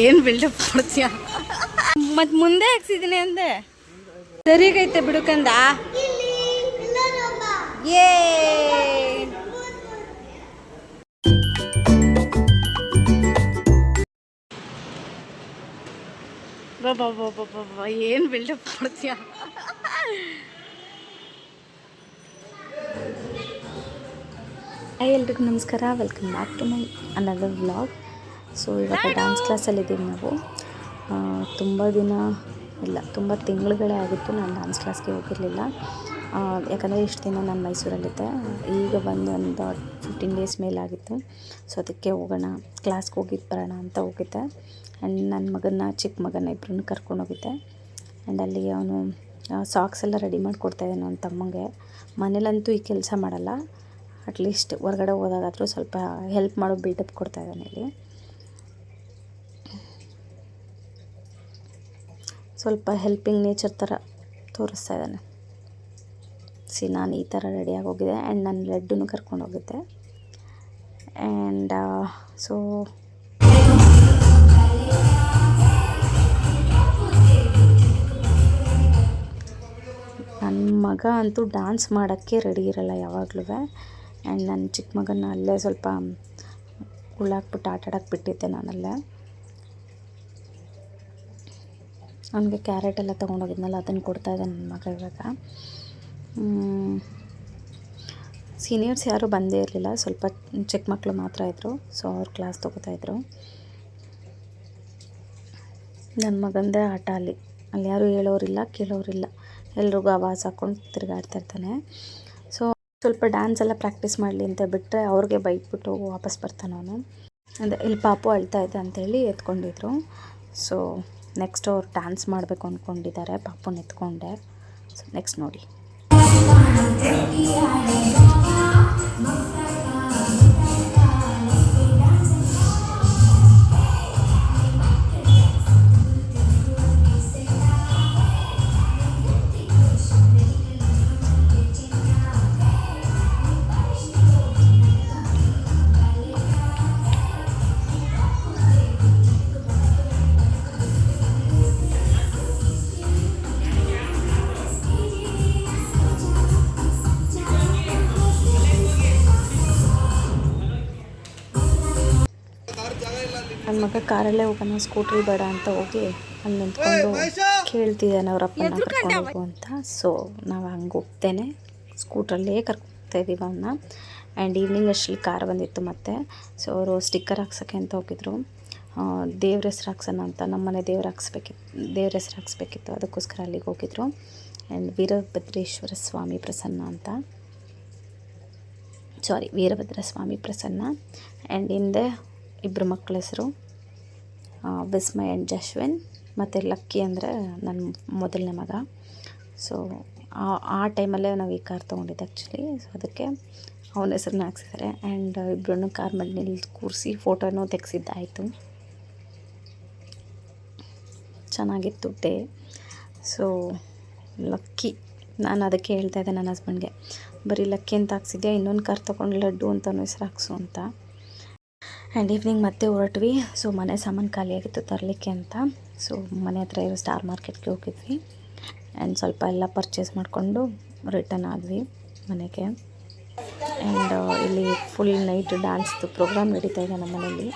ಏನು ಬಿಲ್ಡಪ್ ಕೊಡ್ತೀಯ? ಮತ್ತೆ ಮುಂದೆ ಹಾಕ್ಸಿದ್ದೀನಿ ಅಂದೆ. ಸರಿಗೈತೆ ಬಿಡುಕಂದ ಏ. ಬಾಬಾ ಬಾಬಾ ಏನು ಬಿಲ್ಡಪ್ ಕೊಡ್ತೀಯ? ಹಾಯ್ ಎಲ್ರಿಗೂ ನಮಸ್ಕಾರ. Welcome back to my another vlog so ಇವಾಗ ಡ್ಯಾನ್ಸ್ ಕ್ಲಾಸಲ್ಲಿದ್ದೀವಿ ನಾವು. ತುಂಬ ದಿನ ಇಲ್ಲ, ತುಂಬ ತಿಂಗಳುಗಳೇ ಆಗಿತ್ತು ನಾನು ಡ್ಯಾನ್ಸ್ ಕ್ಲಾಸ್ಗೆ ಹೋಗಿರಲಿಲ್ಲ. ಯಾಕಂದರೆ ಇಷ್ಟು ದಿನ ನಾನು ಮೈಸೂರಲ್ಲಿದ್ದೆ. ಈಗ ಬಂದು ಒಂದು ಫಿಫ್ಟೀನ್ ಡೇಸ್ ಮೇಲಾಗಿತ್ತು ಸೊ ಅದಕ್ಕೆ ಹೋಗೋಣ ಕ್ಲಾಸ್ಗೆ ಹೋಗಿದ್ದು ಬರೋಣ ಅಂತ ಹೋಗಿದ್ದೆ. ಆ್ಯಂಡ್ ನನ್ನ ಮಗನ ಚಿಕ್ಕ ಮಗನ ಇಬ್ಬರನ್ನು ಕರ್ಕೊಂಡು ಹೋಗಿದ್ದೆ. ಆ್ಯಂಡ್ ಅಲ್ಲಿ ಅವನು ಸಾಕ್ಸ್ ಎಲ್ಲ ರೆಡಿ ಮಾಡಿಕೊಡ್ತಾಯಿದ್ದೆ ನನ್ನ ತಮ್ಮಂಗೆ. ಮನೇಲಂತೂ ಈ ಕೆಲಸ ಮಾಡಲ್ಲ. ಅಟ್ಲೀಸ್ಟ್ ಹೊರಗಡೆ ಹೋದಾಗಾದರೂ ಸ್ವಲ್ಪ ಹೆಲ್ಪ್ ಮಾಡೋ ಬಿಲ್ಡಪ್ ಕೊಡ್ತಾ ಇದ್ದಾನೆ ಇಲ್ಲಿ. ಸ್ವಲ್ಪ ಹೆಲ್ಪಿಂಗ್ ನೇಚರ್ ಥರ ತೋರಿಸ್ತಾ ಇದ್ದಾನೆ. ಸಿ ನಾನು ಈ ಥರ ರೆಡಿಯಾಗಿ ಹೋಗಿದ್ದೆ ಆ್ಯಂಡ್ ನಾನು ರೆಡ್ಡನ್ನು ಕರ್ಕೊಂಡು ಹೋಗಿದ್ದೆ. ಆ್ಯಂಡ್ ಸೊ ನನ್ನ ಮಗ ಅಂತೂ ಡ್ಯಾನ್ಸ್ ಮಾಡೋಕ್ಕೆ ರೆಡಿ ಇರಲ್ಲ ಯಾವಾಗಲೂ. ಆ್ಯಂಡ್ ನನ್ನ ಚಿಕ್ಕ ಮಗನ ಅಲ್ಲೇ ಸ್ವಲ್ಪ ಉಳ್ಳಾಕ್ಬಿಟ್ಟು ಆಟ ಬಿಟ್ಟಿದ್ದೆ ನಾನಲ್ಲೇ. ಅವನಿಗೆ ಕ್ಯಾರೆಟ್ ಎಲ್ಲ ತೊಗೊಂಡೋಗಿದ್ನಲ್ಲ, ಅದನ್ನು ಕೊಡ್ತಾ ಇದ್ದೆ ನನ್ನ ಮಗ ಇವಾಗ. ಸೀನಿಯರ್ಸ್ ಯಾರೂ ಬಂದೇ ಇರಲಿಲ್ಲ, ಸ್ವಲ್ಪ ಚಿಕ್ಕ ಮಕ್ಕಳು ಮಾತ್ರ ಇದ್ದರು ಸೊ ಅವ್ರು ಕ್ಲಾಸ್ ತೊಗೋತಾಯಿದ್ರು ನನ್ನ ಮಗಂದೇ ಆಟ ಅಲ್ಲಿ. ಅಲ್ಲಿ ಯಾರೂ ಹೇಳೋರಿಲ್ಲ, ಕೇಳೋರಿಲ್ಲ. ಎಲ್ರಿಗೂ ಆವಾಜ್ ಹಾಕ್ಕೊಂಡು ತಿರುಗಾಡ್ತಿರ್ತಾನೆ ಸೊ ಸ್ವಲ್ಪ ಡ್ಯಾನ್ಸ್ ಎಲ್ಲ ಪ್ರಾಕ್ಟೀಸ್ ಮಾಡಲಿ ಅಂತ ಬಿಟ್ಟರೆ ಅವ್ರಿಗೆ ಬೈಟ್ಬಿಟ್ಟು ವಾಪಸ್ ಬರ್ತಾನೆ ಅವನು. ಅದೇ, ಇಲ್ಲಿ ಪಾಪು ಅಳ್ತಾ ಇದೆ ಅಂತೇಳಿ ಎತ್ಕೊಂಡಿದ್ರು. ಸೊ ನೆಕ್ಸ್ಟ್ ಅವ್ರು ಡ್ಯಾನ್ಸ್ ಮಾಡಬೇಕು ಅಂದ್ಕೊಂಡಿದ್ದಾರೆ ಪಾಪು ಎತ್ಕೊಂಡೆ. ಸೊ ನೆಕ್ಸ್ಟ್ ನೋಡಿ. ನನ್ನ ಮಗ ಕಾರಲ್ಲೇ ಹೋಗೋಣ ಸ್ಕೂಟ್ರಿ ಬೇಡ ಅಂತ ಹೋಗಿ ಅಲ್ಲಿ ನಿಂತ್ಕೊಂಡು ಕೇಳ್ತಿದ್ದಾನೆ ಅವ್ರ ಅಪ್ಪನ ಕರ್ಕೊಂಡು ಹೋಗು ಅಂತ. ಸೊ ನಾವು ಹಂಗೆ ಹೋಗ್ತೇನೆ. ಸ್ಕೂಟ್ರಲ್ಲೇ ಕರ್ಕೊತಾ ಇದ್ದೀವಿ ಅವನ್ನ ಆ್ಯಂಡ್ ಈವ್ನಿಂಗ್ ಅಷ್ಟು ಕಾರ್ ಬಂದಿತ್ತು ಮತ್ತೆ. ಸೊ ಅವರು ಸ್ಟಿಕ್ಕರ್ ಹಾಕ್ಸೋಕ್ಕೆ ಅಂತ ಹೋಗಿದ್ರು. ದೇವ್ರ ಹೆಸ್ರು ಹಾಕ್ಸೋಣ ಅಂತ. ನಮ್ಮನೆ ದೇವ್ರು ಹಾಕ್ಸ್ಬೇಕಿತ್ತು ದೇವ್ರ ಹೆಸ್ರು ಹಾಕ್ಸ್ಬೇಕಿತ್ತು. ಅದಕ್ಕೋಸ್ಕರ ಅಲ್ಲಿಗೆ ಹೋಗಿದ್ರು. ಆ್ಯಂಡ್ ವೀರಭದ್ರೇಶ್ವರ ಸ್ವಾಮಿ ಪ್ರಸನ್ನ ಅಂತ. ಸಾರಿ ವೀರಭದ್ರ ಸ್ವಾಮಿ ಪ್ರಸನ್ನ. ಆ್ಯಂಡ್ ಹಿಂದೆ ಇಬ್ಬರು ಮಕ್ಕಳ ಹೆಸರು ವಿಸ್ಮಯ್ ಆ್ಯಂಡ್ ಜಶ್ವಿನ್. ಮತ್ತು ಲಕ್ಕಿ ಅಂದರೆ ನನ್ನ ಮೊದಲನೇ ಮಗ. ಸೊ ಆ ಟೈಮಲ್ಲೇ ನಾವು ಈ ಕಾರ್ ತೊಗೊಂಡಿದ್ದು ಆ್ಯಕ್ಚುಲಿ ಸೊ ಅದಕ್ಕೆ ಅವನ ಹೆಸರನ್ನ ಹಾಕ್ಸಿದ್ದಾರೆ ಆ್ಯಂಡ್ ಇಬ್ಬರನ್ನು ಕಾರ್ ಮೇಲೆ ನಿಲ್ಲಿ ಕೂರಿಸಿ ಫೋಟೋನೂ ತೆಗೆಸಿದ್ದಾಯಿತು. ಚೆನ್ನಾಗಿತ್ತು ಡೇ ಸೊ ಲಕ್ಕಿ, ನಾನು ಅದಕ್ಕೆ ಹೇಳ್ತಾ ಇದ್ದೆ ನನ್ನ ಹಸ್ಬೆಂಡ್ಗೆ ಬರೀ ಲಕ್ಕಿ ಅಂತ ಹಾಕ್ಸಿದ್ಯಾ, ಇನ್ನೊಂದು ಕಾರ್ ತೊಗೊಂಡು ಲಡ್ಡು ಅಂತಲೂ ಹೆಸರು ಹಾಕ್ಸು ಅಂತ. ಆ್ಯಂಡ್ ಈವ್ನಿಂಗ್ ಮತ್ತೆ ಹೊರಟ್ವಿ. ಸೊ ಮನೆ ಸಾಮಾನು ಖಾಲಿಯಾಗಿತ್ತು ತರಲಿಕ್ಕೆ ಅಂತ. ಸೊ ಮನೆ ಹತ್ರ ಇರೋ ಸ್ಟಾರ್ ಮಾರ್ಕೆಟ್ಗೆ ಹೋಗಿದ್ವಿ. ಆ್ಯಂಡ್ ಸ್ವಲ್ಪ ಎಲ್ಲ ಪರ್ಚೇಸ್ ಮಾಡಿಕೊಂಡು ರಿಟರ್ನ್ ಆದ್ವಿ ಮನೆಗೆ. ಆ್ಯಂಡ್ ಇಲ್ಲಿ ಫುಲ್ ನೈಟ್ ಡ್ಯಾನ್ಸ್ದು ಪ್ರೋಗ್ರಾಮ್ ನಡೀತಾ ಇದೆ ನಮ್ಮ ಮನೆಯಲ್ಲಿ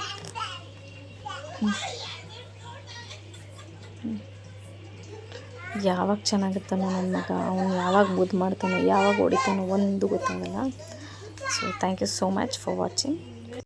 ಯಾವಾಗ ಚೆನ್ನಾಗಿರ್ತಾನೋ ನನ್ನ ಮಗ, ಅವನು ಯಾವಾಗ ಮುದ್ದು ಮಾಡ್ತಾನೋ, ಯಾವಾಗ ಹೊಡಿತಾನೋ ಒಂದು ಗೊತ್ತಾಗಲ್ಲ. So thank you so much for watching